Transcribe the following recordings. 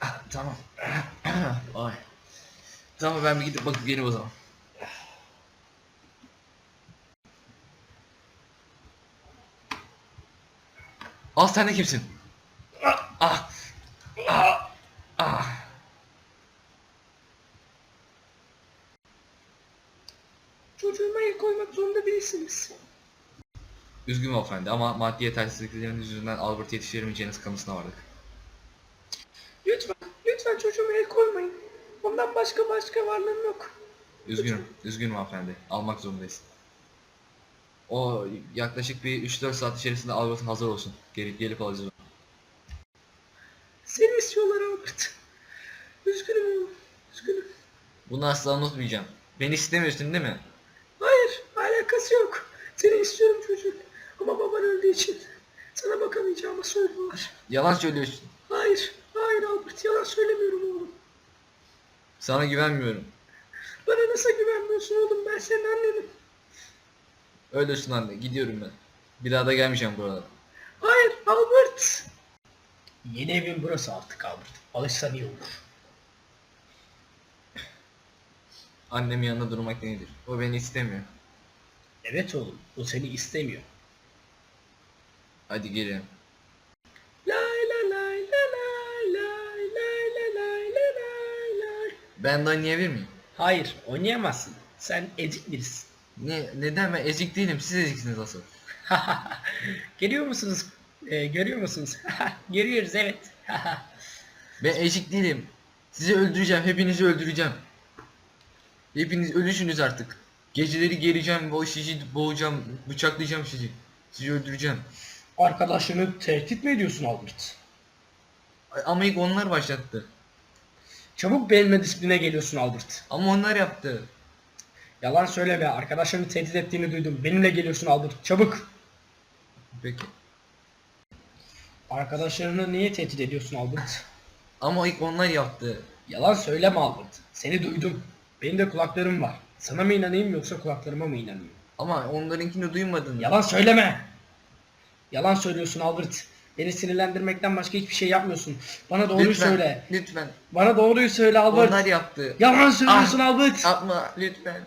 Ah, tamam. Ay. Tamam ben bir gidip bakıp geleyim o zaman. Al sen de kimsin? Ah. Ah. Ah. ah. Çocuğuma el koymak zorunda değilsiniz. Üzgünüm hanımefendi ama maddi yetersizlikleriniz yüzünden Albert yetiştiremeyeceğiniz kanısına vardık. Lütfen, lütfen çocuğuma el koymayın. Ondan başka başka varlığım yok. Üzgünüm, üzgünüm hanımefendi. Almak zorundayız. O yaklaşık bir 3-4 saat içerisinde Albert hazır olsun. Gelip gelip alacağız. Seni istiyorlar Albert. Üzgünüm oğlum, üzgünüm. Bunu asla unutmayacağım. Beni istemiyorsun değil mi? Hayır, alakası yok. Seni istiyorum çocuk. Ama baban öldüğü için sana bakamayacağımı söylüyorlar. Yalan söylüyorsun. Hayır, hayır Albert, yalan söylemiyorum. Sana güvenmiyorum. Bana nasıl güvenmiyorsun oğlum? Ben senin annenim. Öylesin anne. Gidiyorum ben. Bir daha da gelmeyeceğim buralara. Hayır, Albert. Yeni evin burası artık Albert. Alışsan iyi olur. Annemin yanında durmak nedir? O beni istemiyor. Evet oğlum, o seni istemiyor. Hadi gelin. Ben de oynayabilir miyim? Hayır, oynayamazsın. Sen ezik birisin. Ne, neden ben ezik değilim? Siz eziksiniz asıl. Görüyor musunuz? Ee, görüyor musunuz? Görüyoruz evet. Ben ezik değilim. Sizi öldüreceğim. Hepinizi öldüreceğim. Hepiniz ölüşünüz artık. Geceleri geleceğim, bo sizi boğacağım, bıçaklayacağım sizi. Sizi öldüreceğim. Arkadaşını tehdit mi ediyorsun Albert? Ama ilk onlar başlattı. Çabuk benimle disipline geliyorsun Albert. Ama onlar yaptı. Yalan söyleme. Arkadaşını tehdit ettiğini duydum. Benimle geliyorsun Albert. Çabuk. Peki. Arkadaşlarını niye tehdit ediyorsun Albert? Ama ilk onlar yaptı. Yalan söyleme Albert. Seni duydum. Benim de kulaklarım var. Sana mı inanayım yoksa kulaklarıma mı inanayım? Ama onlarınkini duymadın. Yalan söyleme. Yalan söylüyorsun Albert. Beni sinirlendirmekten başka hiçbir şey yapmıyorsun. Bana doğruyu lütfen, söyle. Lütfen. Bana doğruyu söyle Albert. Onlar yaptı. Yalan söylüyorsun Ah, Albert. Yapma lütfen.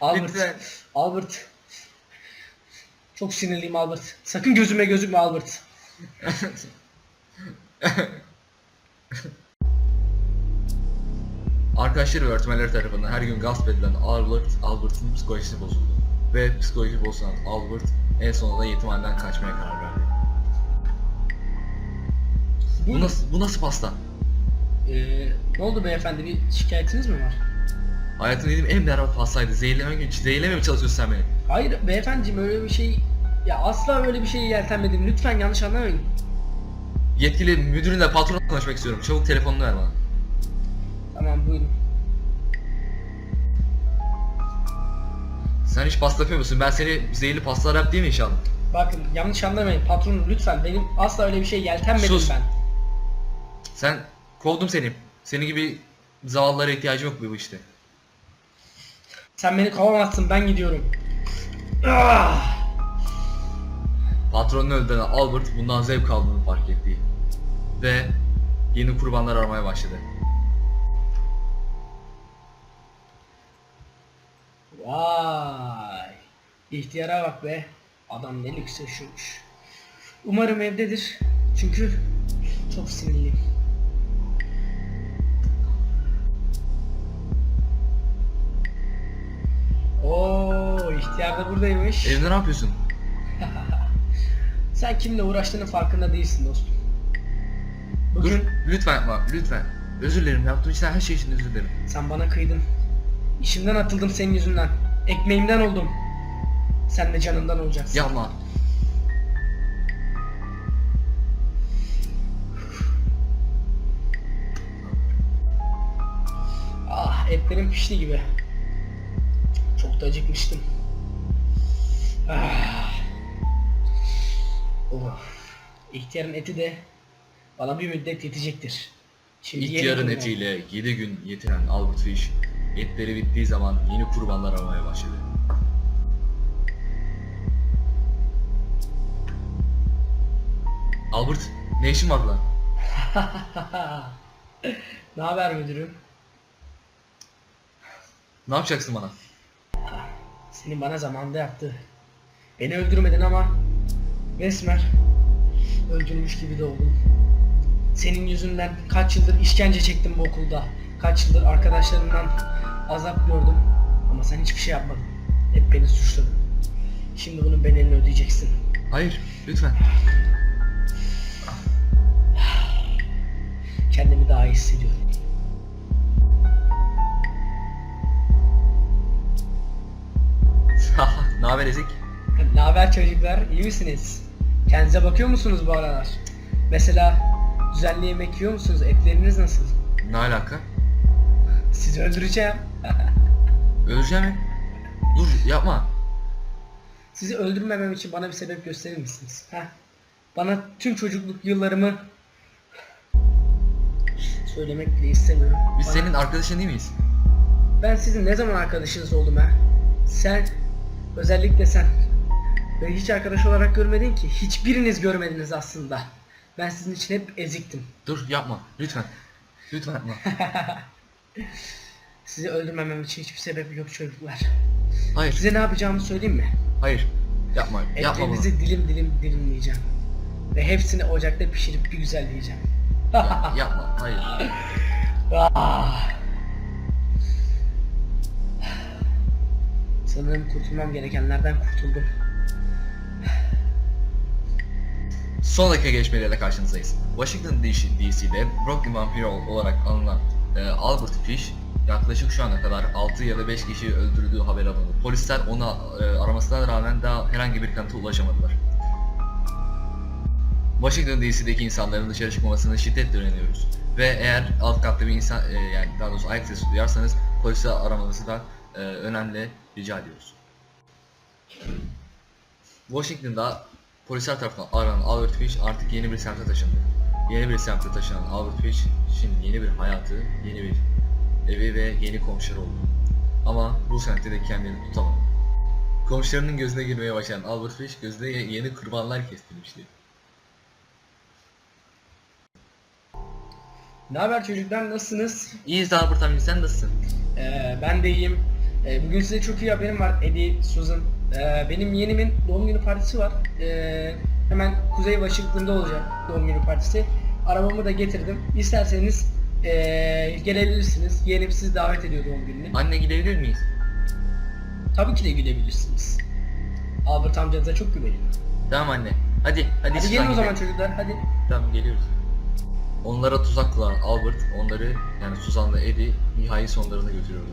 Albert. Lütfen. Albert. Çok sinirliyim Albert. Sakın gözüme gözükme Albert. Arkadaşları ve öğretmenleri tarafından her gün gasp edilen Albert, Albert'ın psikolojisi bozuldu. Ve psikoloji bozulan Albert en sonunda yetimhaneden kaçmaya karar verdi. Bu nasıl, bu nasıl pasta? Ee, ne oldu beyefendi bir şikayetiniz mi var? Hayatımda yediğim en berbat pastaydı. Zehirleme gün zehirleme mi çalışıyorsun sen beni? Hayır beyefendiciğim öyle bir şey... Ya asla öyle bir şeyi yeltenmedim. Lütfen yanlış anlamayın. Yetkili müdürünle patronla konuşmak istiyorum. Çabuk telefonunu ver bana. Tamam buyurun. Sen hiç pasta yapıyor musun? Ben seni zehirli pastalar yap değil mi inşallah? Bakın yanlış anlamayın patronum lütfen benim asla öyle bir şey yeltenmedim Sus. ben. Sen kovdum seni. Senin gibi zavallılara ihtiyacım yok bu işte. Sen beni kovamazsın ben gidiyorum. Ah! Patronunu öldüren Albert bundan zevk aldığını fark etti. Ve yeni kurbanlar aramaya başladı. Vay. İhtiyara bak be. Adam ne lüks yaşıyormuş. Umarım evdedir. Çünkü çok sinirliyim. Oo, ihtiyar da buradaymış. Evde ne yapıyorsun? Sen kimle uğraştığının farkında değilsin dostum. Bugün Dur, lütfen yapma, lütfen. Özür dilerim, yaptığım için her şey için özür dilerim. sen bana kıydın. İşimden atıldım senin yüzünden. Ekmeğimden oldum. Sen de canından olacaksın. Yapma. Ah etlerim pişti gibi. Çok da acıkmıştım. Ah. Of. İhtiyarın eti de bana bir müddet yetecektir. Şimdi İhtiyarın kurban- etiyle 7 gün yetiren Albert Fish, etleri bittiği zaman yeni kurbanlar aramaya başladı. Albert ne işin var lan? ne haber müdürüm? Ne yapacaksın bana? Senin bana zamanında yaptı. Beni öldürmedin ama resmen öldürmüş gibi de oldum. Senin yüzünden kaç yıldır işkence çektim bu okulda. Kaç yıldır arkadaşlarımdan azap gördüm. Ama sen hiçbir şey yapmadın. Hep beni suçladın. Şimdi bunun bedelini ödeyeceksin. Hayır lütfen. Kendimi daha iyi hissediyorum. Haber Ezik? Ne haber çocuklar? İyi misiniz? Kendinize bakıyor musunuz bu aralar? Mesela düzenli yemek yiyor musunuz? Etleriniz nasıl? Ne alaka? Sizi öldüreceğim. Öleceğim mi? Dur yapma. Sizi öldürmemem için bana bir sebep gösterir misiniz? Heh. Bana tüm çocukluk yıllarımı söylemek bile istemiyorum. Biz Bana- senin arkadaşın değil miyiz? Ben sizin ne zaman arkadaşınız oldum ha? Sen, özellikle sen. Beni hiç arkadaş olarak görmedin ki. Hiçbiriniz görmediniz aslında. Ben sizin için hep eziktim. Dur yapma lütfen. Lütfen yapma. Sizi öldürmemem için hiçbir sebep yok çocuklar. Hayır. Size ne yapacağımı söyleyeyim mi? Hayır. Yapma. Yapma bunu. Etlerinizi dilim dilim dilimleyeceğim. Ve hepsini ocakta pişirip bir güzel yiyeceğim. Yapma. Hayır. Ah. Sanırım kurtulmam gerekenlerden kurtuldum. Son dakika gelişmeleriyle karşınızdayız. Washington DC'de Brooklyn Vampire ol- olarak anılan e, Albert Fish yaklaşık şu ana kadar 6 ya da 5 kişiyi öldürdüğü haber alındı. Polisler onu e, aramasına rağmen daha herhangi bir kanıta ulaşamadılar. Washington DC'deki insanların dışarı çıkmamasını şiddetle öneriyoruz. Ve eğer alt katta bir insan, e, yani daha doğrusu ayak sesi duyarsanız polisi aramanızı da e, önemli rica ediyoruz. Washington'da polisler tarafından aranan Albert Fish artık yeni bir semte taşındı. Yeni bir semte taşınan Albert Fish şimdi yeni bir hayatı, yeni bir evi ve yeni komşuları oldu. Ama bu semtte de kendini tutamadı. Komşularının gözüne girmeye başlayan Albert Fish gözüne ye- yeni kurbanlar kestirmişti. Ne haber çocuklar nasılsınız? İyiyiz Albert amca sen nasılsın? Ee, ben de iyiyim. Ee, bugün size çok iyi haberim var Eddie, Susan. Ee, benim yeğenimin doğum günü partisi var. Ee, hemen Kuzey Washington'da olacak doğum günü partisi. Arabamı da getirdim. İsterseniz ee, gelebilirsiniz. Yeğenim sizi davet ediyor doğum gününe. Anne gidebilir miyiz? Tabii ki de gidebilirsiniz. Albert amcanıza çok güveniyorum. Tamam anne. Hadi, hadi, Hadi gelin o zaman gidelim. çocuklar hadi. Tamam geliyoruz. Onlara tuzak Albert onları yani Suzan'la Eddie nihai sonlarına götürüyordu.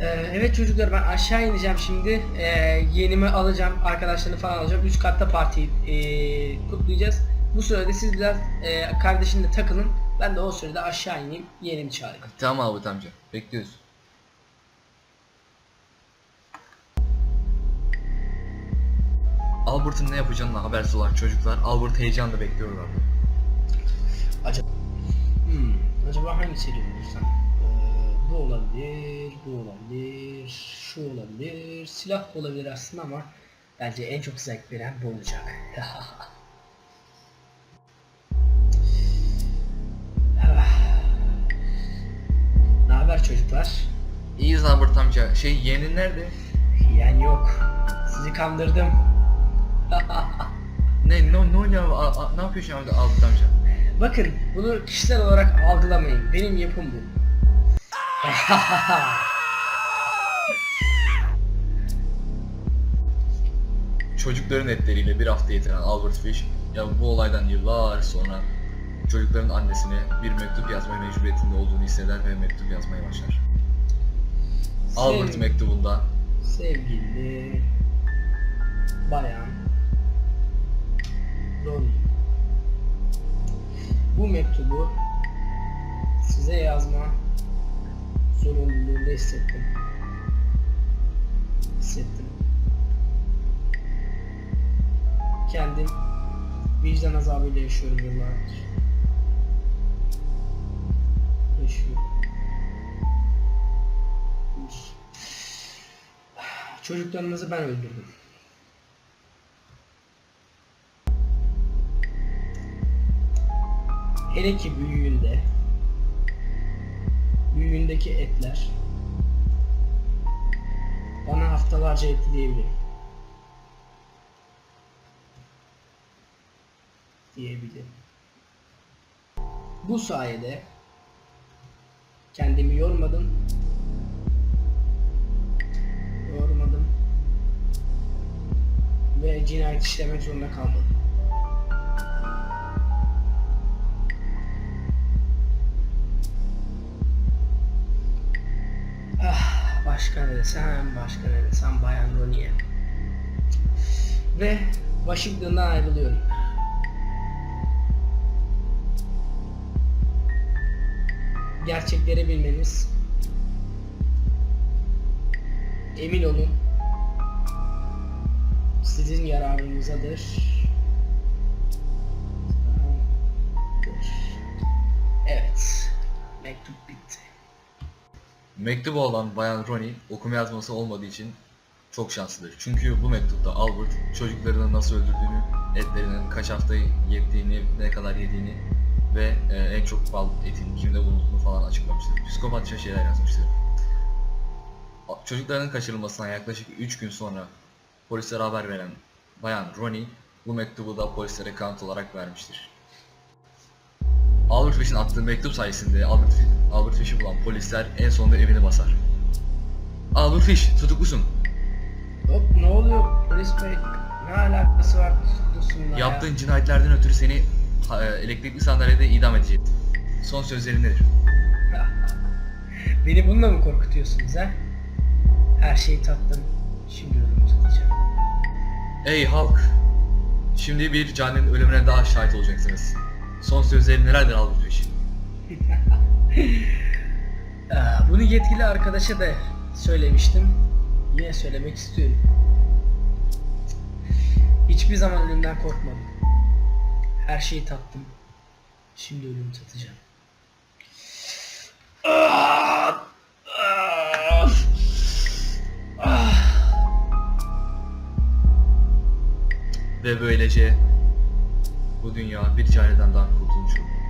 Ee, evet çocuklar ben aşağı ineceğim şimdi. Ee, yeğenimi alacağım, arkadaşlarını falan alacağım. Üst katta partiyi ee, kutlayacağız. Bu sırada siz biraz ee, kardeşinle takılın. Ben de o sırada aşağı ineyim, yeğenimi çağırayım. Tamam Albert amca. Bekliyoruz. Albert'ın ne yapacağından habersiz olan çocuklar Albert heyecanla bekliyorlardı. Acaba hmm, acaba hangisiyle öldürsem? Bu olabilir, bu olabilir, şu olabilir, silah olabilir aslında ama bence en çok zevk veren bu olacak. ne haber çocuklar? İyiyiz Albert amca. Şey yeğenin nerede? Yani yok. Sizi kandırdım. Ne ne ne? A- a- ne yapıyor şu anda Albert amca? Bakın bunu kişisel olarak algılamayın. Benim yapım bu. Çocukların etleriyle bir hafta yetiren Albert Fish ya bu olaydan yıllar sonra çocukların annesine bir mektup yazma mecburiyetinde olduğunu hisseder ve mektup yazmaya başlar. Albert Sev- mektubunda Sevgili bayan Dolly. Bu mektubu size yazma zorunluluğunda hissettim. Hissettim. Kendim vicdan azabıyla yaşıyorum yıllardır. Yaşıyorum. Çocuklarınızı ben öldürdüm. Hele ki büyüğünde büyüğündeki etler bana haftalarca etti diyebilirim. Diyebilirim. Bu sayede kendimi yormadım. Yormadım. Ve cinayet işlemek zorunda kalmadım. Başka ne desem, başka ne desem Bayan Roni'ye. Ve Washington'dan ayrılıyorum. Gerçekleri bilmeniz emin olun sizin yararınızadır. Mektubu olan Bayan Ronnie okuma yazması olmadığı için çok şanslıdır. Çünkü bu mektupta Albert çocuklarını nasıl öldürdüğünü, etlerinin kaç hafta yediğini, ne kadar yediğini ve e, en çok bal etin kimde bulunduğunu falan açıklamıştır. Psikopatça şeyler yazmıştır. Çocukların kaçırılmasından yaklaşık 3 gün sonra polislere haber veren Bayan Ronnie bu mektubu da polislere kanıt olarak vermiştir. Albert Fish'in attığı mektup sayesinde Albert, Albert Fish'i bulan polisler en sonunda evini basar. Albert Fish, tutuklusun. Hop ne oluyor polis bey? Ne alakası var tutuklusunla ya? Yaptığın cinayetlerden ötürü seni ha, e, elektrikli sandalyede idam edeceğiz. Son sözlerin nedir? Beni bununla mı korkutuyorsunuz ha? Her şeyi tattım. Şimdi ölümü tatacağım. Ey halk! Şimdi bir caninin ölümüne daha şahit olacaksınız. Son sözlerin nelerdir Albert Fish? Aa, bunu yetkili arkadaşa da söylemiştim. Yine söylemek istiyorum. Hiçbir zaman ölümden korkmadım. Her şeyi tattım. Şimdi ölümü tatacağım. Ah! Ah! Ah! Ve böylece bu dünya bir caniden daha kurtulmuş oldu.